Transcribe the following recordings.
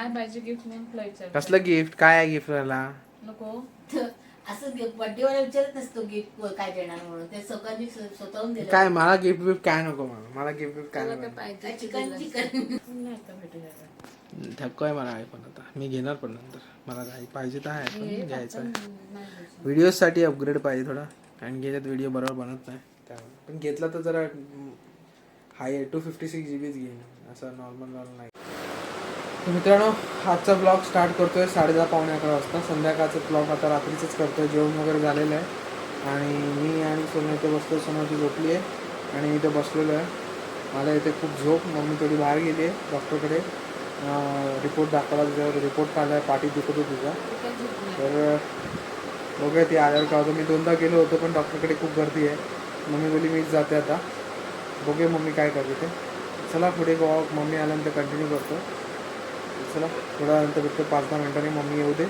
काय पाहिजे गिफ्ट म्हणून तुला विचार कसलं गिफ्ट काय आहे गिफ्ट मला नको. असं बड्डेवाला विचारत नसतो गिफ्ट काय देणार म्हणून. ते सगळ्यांनी स्व- स्वतःहून दिलं. काय मला गिफ्ट बिफ्ट काय नको मला मला गिफ्ट बिफ्ट काय तुला काय नको काय चिकन. चिकन? पुन्हा एकदा भेटूया का? थक्को आहे मला आहे पण आता. मी घेणार पण नंतर. मला काही पाहिजे तर आहे पण घ्यायचं आहे. नाही घ्यायचं. व्हिडिओसाठी अपग्रेड पाहिजे थोडा. कारण की याच्यात व्हिडिओ बरोबर बनत नाही. त्यामुळे. पण घेतला तर जरा high two fifty six G B घेईन. असं नॉर्मल नॉर्मल नाही. तर मित्रांनो आजचा ब्लॉग स्टार्ट करतोय साडेदहा पावणे अकरा वाजता. संध्याकाळचं ब्लॉग आता रात्रीचंच करतोय. जेवण वगैरे झालेलं आहे. आणि मी आणि सोनं इथे बसलो सोनाची झोपली आहे. आणि मी इथे बसलेलो आहे. मला इथे खूप झोप. मम्मी थोडी बाहेर गेली आहे डॉक्टरकडे रिपोर्ट दाखवला त्याच्यावर रिपोर्ट काढला आहे. पाठी दुखत होती तिचा तर बघूया ती आल्यावर का होतं. मी दोनदा गेलो होतो पण डॉक्टरकडे खूप गर्दी आहे. मम्मी बोली मीच जाते आता. बघूया मम्मी काय करते ते. चला पुढे वॉक मम्मी आल्यानंतर कंटिन्यू करतो. चला थोड्या वेळानंतर फक्त पाच दहा मिनिटांनी मम्मी येऊ दे.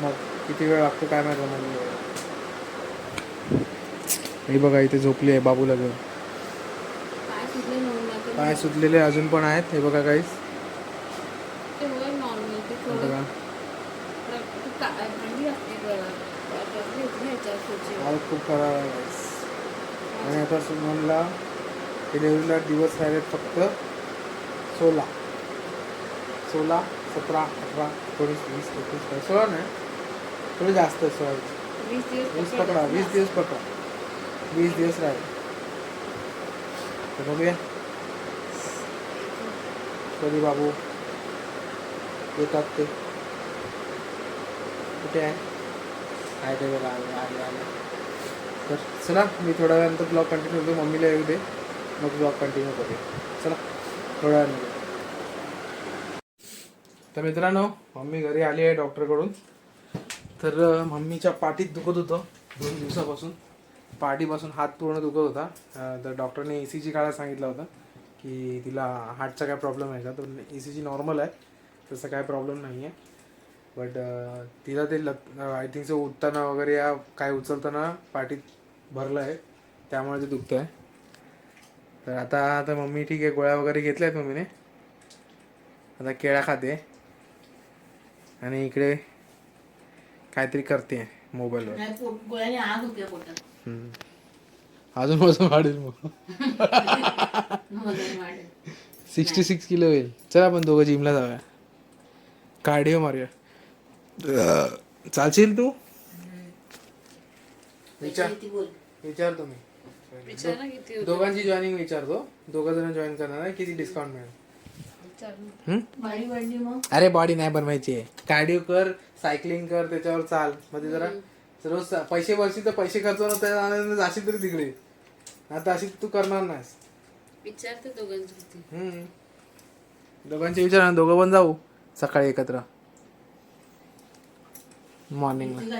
मग किती वेळ लागतो काय माहिती मम्मी ही बघा इथे झोपली आहे बाबूला घेऊन पाय सुटलेले अजून पण आहेत हे बघा काहीच थोडं- बघा. थंडी खूप खराब आहे. आणि आता सुमनला डिलिव्हरीला दिवस राहिले फक्त सोळा. सोळा सतरा अठरा एकोणीस वीस एकवीस बावीस. सोळा नाही. थोडे जास्त आहे सोळा. वीस पकडा. वीस दिवस पकडा. वीस दिवस राहिले. तर बघूया. कधी बाबू. येतात ते. कुठे आहे? आहे ते बघा आले आले आले तर चला मी थोड्या वेळानंतर ब्लॉग कंटिन्यू करतो. मम्मीला येऊ दे. मग ब्लॉग कंटिन्यू करूया. चला थोड्या वेळानंतर. तर मित्रांनो मम्मी घरी आली आहे डॉक्टरकडून. तर मम्मीच्या पाठीत दुखत होतं दोन दिवसापासून. पाठीपासून हात पूर्ण दुखत होता. तर डॉक्टरने ए सी जी काढायला सांगितलं होतं की तिला हार्टचा काय प्रॉब्लेम आहे का? तर ए सी जी नॉर्मल आहे तसं काय प्रॉब्लेम नाही आहे बट तिला ते लग आय थिंक सो उठताना वगैरे या काय उचलताना पाठीत भरलं आहे. त्यामुळे ते दुखतं आहे तर आता आता मम्मी ठीक आहे गोळ्या वगैरे घेतल्या आहेत मम्मीने. आता केळा खाते. आणि इकडे काहीतरी करते मोबाईलवर. नाही पोट गोळ्याने आग होते पोटात. हम्म. अजून वजन वाढेल मग. वजन वाढेल. सिक्स्टी सिक्स किलो होईल. चल आपण दोघं जिमला जाऊया. कार्डिओ मारूया. चालशील तू? विचार. किती बोल? विचारतो मी. विचार ना किती होतं. दोघांची जॉईनिंग विचारतो. दोघं जण जॉईन करणार आहे. किती डिस्काउंट मिळेल? अरे बॉडी नाही बनवायची कार्डिओ कर सायकलिंग कर त्याच्यावर चाल. मध्ये जरा रोज पैसे वर्षी तर पैसे खर्च जाशील तरी तिकडे. आता अशी तू करणार नाहीस. विचारते दोघांची विचार ना दोघं पण जाऊ सकाळी एकत्र.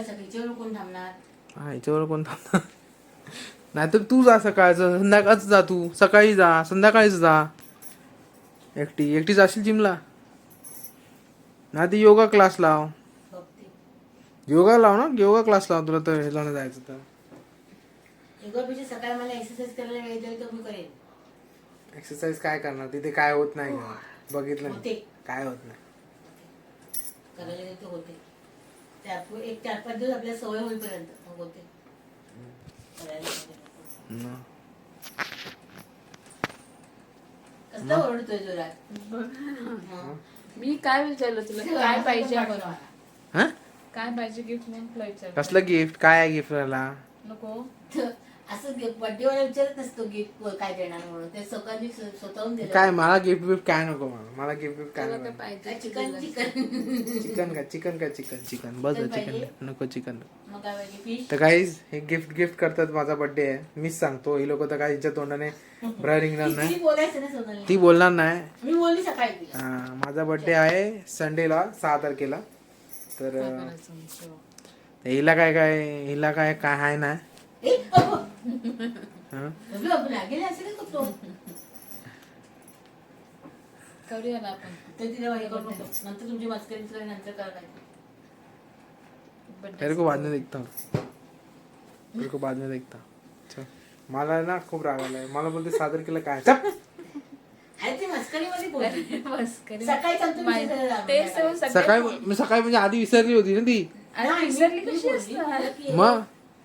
सकाळीच्यावर कोण थांबणार? हा याच्यावर कोण थांबणार? नाहीतर तू जा सकाळचं संध्याकाळच जा तू. सकाळी जा संध्याकाळीच जा. एकटी एकटी जाशील जिमला? नाही तर योगा क्लास लाव. योगा लाव ना? योगा क्लास लाव तुला तर ह्याला जायचं तर. योगापेक्षा सकाळी मला एक्सरसाइज करायला वेळ दिला तर मी करेन. एक्सरसाइज काय करणार? तिथे काय होत नाही बघितलं ना. होते. काय होत नाही. करायला गेलं तर होते. त्या- एक चार पाच दिवस आपल्याला सवय होईपर्यंत मग होते. करायला गेलं. न. कसला ओरडतोय जोरात. हं. मी काय विचारलं तुला? काय पाहिजे. हा? काय पाहिजे गिफ्ट म्हणून तुला विचार कसलं गिफ्ट काय आहे गिफ्ट नको. असं बड्डेवाला विचारत नसतो गिफ्ट काय देणार म्हणून. ते स्व- स्वतःहून दिलं. काय मला गिफ्ट बिफ्ट काय नको मला मला गिफ्ट बिफ्ट काय नको काय चिकन. चिकन. चिकन का चिकन का चिकन? चिकन. बस चिकन? नको चिकन. मग काय पाहिजे? फिश तर काहीच हे गिफ्ट गिफ्ट करतात माझा बर्थडे आहे. मीच सांगतो. ही लोक तर काय हिच्या तोंडाने बाहेर निघणार नाही. बोलायचं ना ती बोलणार नाही. मी बोलली सकाळी तिला. हा, माझा बर्थडे आहे संडेला सहा तारखेला. तर अं? हिला काय काय हिला काय काय आहे ना. करूया ना आपण नंतर तुमची मस्करी नंतर को बाद में देखता हूँ को बाद में देखता चल. मला ना खूप राग आलाय मला बोलते सहा तारखेला काय चप अरे ती मस्करीमध्ये बोलली बस करी सकाळी सांगतो मी माहिती- तिला. सकाळी- म्हणजे आधी विसरली होती ना ती अरे नाही, विसरली मी- कशी बोलली असणार मग?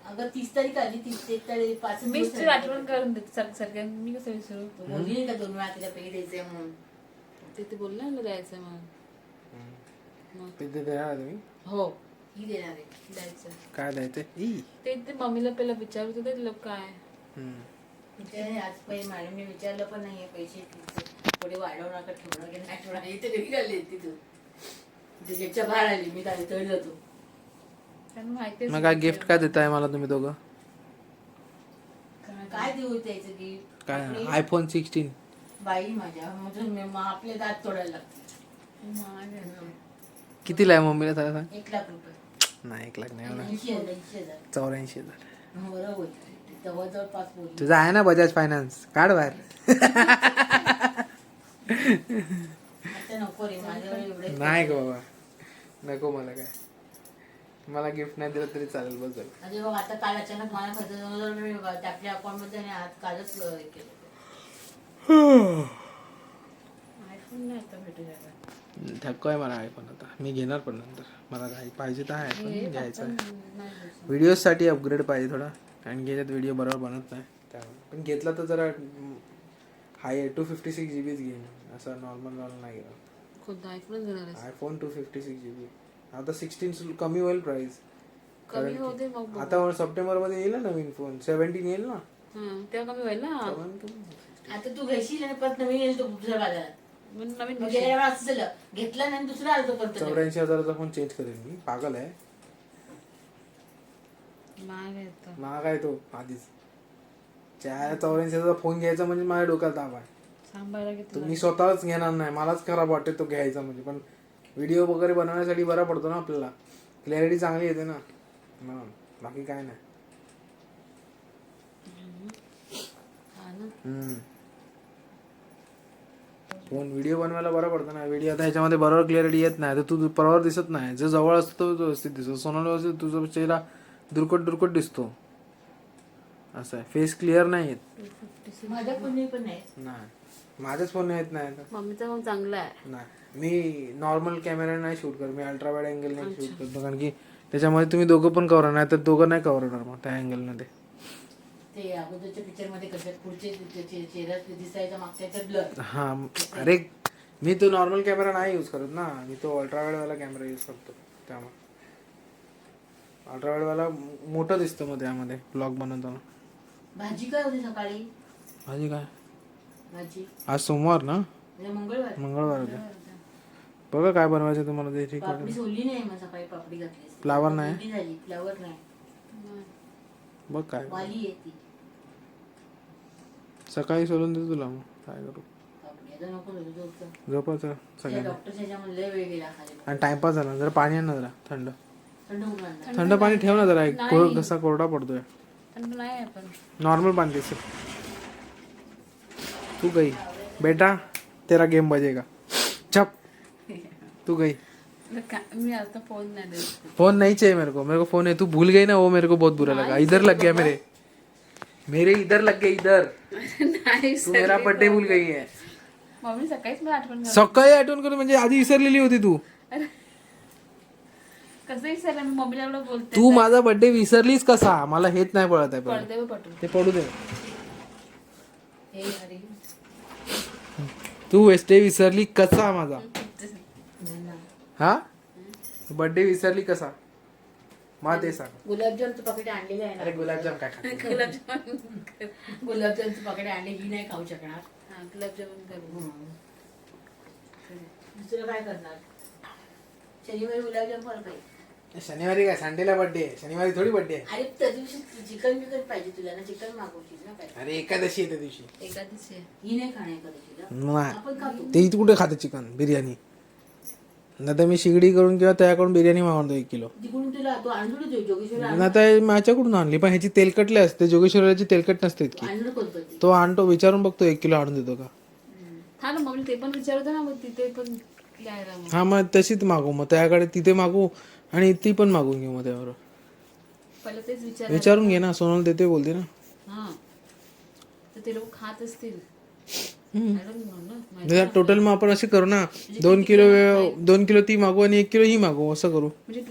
अगं तीस तारीख आली तीस एक तारीख पाच मीच तुला. आठवण करून देते. सर सर मी कसं विसरू? तू बोलली नाही का दोन वेळा तिला पैसे द्यायचे म्हणून? ते ते बोललं ना द्यायचं म्हणून. मग? तिथे तुम्ही हो. ही देणार आहे द्यायचं. काय द्यायचं ई. ते ते मम्मीला पहिला विचारत होते लोक काय? हम्म. विचार आज पहिले मॅडमने विचारलं पण नाहीये पैसे तिचे. थोडे वाढवू नका ठेवणार की नाही ठेवणार इथे घरी आली ती तू. त्याच्या बाहेर आली मी काय तळलं तू मग काय गिफ्ट काय देताय मला तुम्ही दोघं? काय देऊ त्याचं काय? आयफोन सिक्स्टीन बाई माझ्या म्हणजे मी- मग आपले दात तोडायला लागते कितीला आहे मम्मीला सांगा सांग एक लाख रुपये. नाही एक लाख नाही होणार ऐंशी हजार ऐंशी हजार. चौऱ्याऐंशी हजार. बरं होईल जवळजवळ पाच बोलली. तुझा आहे ना बजाज फायनान्स? काढ बाहेर. आता नको रे माझ्यावर एवढे नाही ग बाबा. नको मला काय. मला गिफ्ट नाही दिलं तरी चालेल बस झालं बघ आता काल अचानक मला खर्च जवळजवळ मी टाकल्या अकाउंटमध्ये आणि आज कालच अं, हे केलं. आयफोन नाही आता भेटू धक्को आहे मला आयफोन आता. मी घेणार पण नंतर. मला काही पाहिजे तर आहे हे पण घ्यायचं आहे. नाही. व्हिडिओसाठी अपग्रेड पाहिजे थोडा. कारण की याच्यात व्हिडिओ बरोबर बनत नाही. त्यामुळे. पण घेतला तर जरा high two fifty six G B घेईन. असं नॉर्मल नॉर्मल नाही घेणार आहेस? IPhone two fifty six G B आता सिक्स्टीन कमी होईल प्राइस कमी होते मग बघू. आता सप्टेंबरमध्ये येईल ना नवीन फोन सेव्हन्टीन येईल ना? हं, तेव्हा कमी होईल ना? आता तू घेशील आणि परत नवीन येईल तो दुसऱ्या बाजारात. नवीन मग गेल्या वेळा असं झालं. घेतला नाही दुसरा आलो तो परत. चौऱ्याऐंशी हजाराचा फोन चेंज करेल मी. पागल आहे. महाग आहे तो. महाग आहे तो आधीच. चार चौऱ्याऐंशी हजाराचा फोन घ्यायचा म्हणजे माझ्या डोक्यात ताप आहे. मी स्वतःच घेणार नाही. मलाच खराब वाटते तो घ्यायचा म्हणजे. पण व्हिडिओ वगैरे बनवण्यासाठी बरा पडतो ना आपल्याला. क्लॅरिटी चांगली येते ना. म्हणून बाकी काय नाही. हा. ना हम्म. फोन व्हिडिओ बनवायला बरा पडतो ना. व्हिडिओ आता ह्याच्यामध्ये बरोबर क्लिअरिटी येत नाही. तर तू बरोबर दिसत नाही. जो जवळ असतो तो व्यवस्थित दिसतो. सोनल व्यवस्थित तुझा चेहरा दुरकट दुरकट दिसतो. असं आहे. फेस क्लिअर नाही येत. माझ्या पण नाही. नाही. माझ्याच फोन येत नाही. मम्मीचा फोन चांगला आहे. नाही. मी नॉर्मल कॅमेरा नाही शूट करत. मी अल्ट्रा वाईड अँगल नाही शूट करतो. कारण की त्याच्यामध्ये तुम्ही दोघं पण कव्हर नाही तर दोघं नाही कव्हर होणार मग त्या अँगलमध्ये ते अगोदरच्या पिक्चरमध्ये कसं पुढचे ते- ते चेहरा दिसायचा मागच्या ब्लर हा अरे मी तो नॉर्मल कॅमेरा नाही यूज करत ना. मी तो अल्ट्रा वाला कॅमेरा यूज करतो त्यामुळे. अल्ट्रा वाला मोठं दिसतं मग त्यामध्ये ब्लॉग बनवताना. भाजी काय होती सकाळी? भाजी काय? भाजी. आज सोमवार ना? म्हणजे मंगळवार. मंगळवार होते. बघा काय बनवायचं तुम्हाला ते ठीक पापडी नाही मग सकाळी पापडी घातली फ्लावर नाही? मोठी झाली फ्लावर नाही. बघ काय. वाली आहे ती. सकाळी सोडून देतो तुला मग. काय करू? पापडी आता नको झोपू, झोपतं. झोपायचं त्या सगळ्यांना डॉक्टरच्या ह्याच्यामध्ये लय वेळ गेला खाली. आणि टाइमपास झाला जरा पाणी आण ना जरा थंड. थंड होऊन आणला. थंड पाणी ठेव ना जरा एक कोर- कसा कोरडा पडतोय. पण नाही आहे पण. नॉर्मल पानी दे तू गई. बेटा तेरा गेम बजेगा. चप तू गई. फोन नाही देत. फोन नहीं चाहिए मेरे को. मेरे को फोन है तू भूल गई ना वो मेरे को बहुत बुरा लगा. इधर लग गया मेरे. मेरे इधर लग गया इधर. तू मेरा बर्थडे भूल गई है. मम्मी सकाळीच मला आठवण कर सकाळी आठवण करून म्हणजे आधी विसरलेली होती तू. कसं विसरलं? मी मम्मीला एवढं बोलते. तू माझा बर्थडे विसरलीस कसा? मला हेच नाही पडत आहे पण. पडदे पटू ते पडू दे. हे तू वेस्टे विसरली कसा माझा. हा? बर्थडे विसरली कसा? मला ते सांग. गुलाबजामचं पाकिट आणलेलं आहे अरे ना गुलाबजाम काय खाते? गुलाबजामचं पाकिट आणले ही नाही खाऊ शकणार. हा गुलाबजामुन करू. दुसरं काय करणार? शनिवारी गुलाबजाम मला पाहिजे? शनिवारी काय? संडेला बर्थडे शनिवारी थोडी बर्थडे अरे त्या दिवशी चिकन बिकन पाहिजे तुला ना. चिकन मागवशील ना काय? अरे एकादशी आहे त्या दिवशी. एकादशी आहे. ही नाही खाणार एखाद्याशीला नाही. आपण खातो. ते इथे कुठे खाते चिकन? बिर्याणी. नाही तर मी शिगडी करून किंवा त्याकडून बिर्याणी मागवतो एक किलो. तिकडून तुला तू आणून देऊ जोगेश्वर नाही तर माझ्याकडून आणली पण ह्याची तेलकटले असते जोगेश्वराची तेलकट नसते इतकी. आणलं कोणतं ते तो आणतो विचारून बघतो एक किलो आणून देतो का? हा ना मम्मी ते पण विचारत ना मग तिथे पण यायला मग हा मग तशीच मागू मग त्याकडे तिथे मागू आणि ती पण मागून घेऊ मग त्यावर. पहिलं तेच विचार विचारून घे ना सोनल देते बोलते ना. हा. तर ते लोक खात असतील. टोटल मग आपण असे करू ना. दोन किलो दोन किलो ती मागू आणि एक किलो ही मागू असं करू. म्हणजे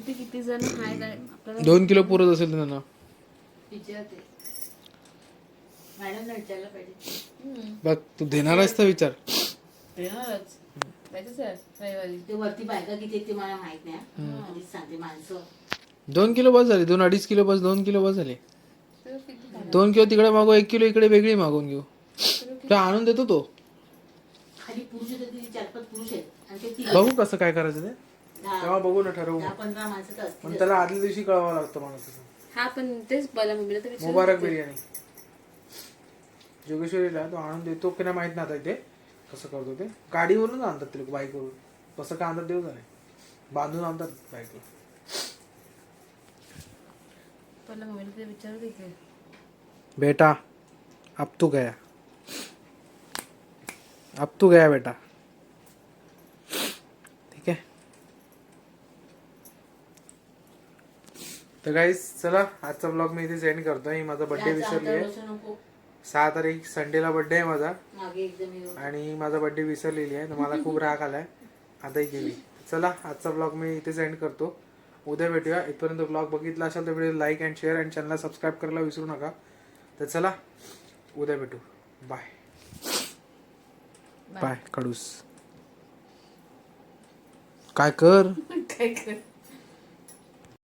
दोन किलो पुरत असेल त्यांना. बघ तू देणार आहेस तर विचार. दोन किलो बस झाले दोन अडीच किलो बस दोन किलो बस झालं? दोन किलो तिकडे मागू एक किलो इकडे वेगळी मागून घेऊ. तुला आणून देतो तो. खाली पुरुष आहेत तिथे चार पाच पुरुष आहेत. आणि ते तिघ बघू कसं काय करायचं ते. दहा तेव्हा बघू ना ठरवू. दहा पंधरा माणसं तर असतील. पण त्याला आदल्या दिवशी कळवावं लागतं मला तसं. हा पण तेच मम्मीला तर मुबारक बिर्याणी. जोगेश्वरीला तो आणून देतो. की नाही माहीत नाही आता इथे कसं करतो ते. गाडीवरून आणतात ते लोक बाईकवरून. कसं काय आणतात देऊ नाही बांधून आणतात बाईकवर पहिला मम्मीला ते विचारू दे की. बेटा अब तू गया. अब तू गया बेटा। ठीक आहे तर गाईज चला आजचा ब्लॉग मी इथे सेंड करतो ही माझा बर्थडे विसरली आहे. सहा तारीख संडेला बर्थडे आहे माझा. आणि माझा बर्थडे विसरलेली आहे. तर मला खूप राग आलाय. आताही गेली. चला आजचा ब्लॉग मी इथे सेंड करतो. उद्या भेटूया. इथपर्यंत ब्लॉग बघितला असेल तर व्हिडिओ लाईक अँड शेअर आणि चॅनलला सबस्क्राईब करायला विसरू नका. तर चला उद्या भेटू. Bye bye. कडूस काय कर? काय कर?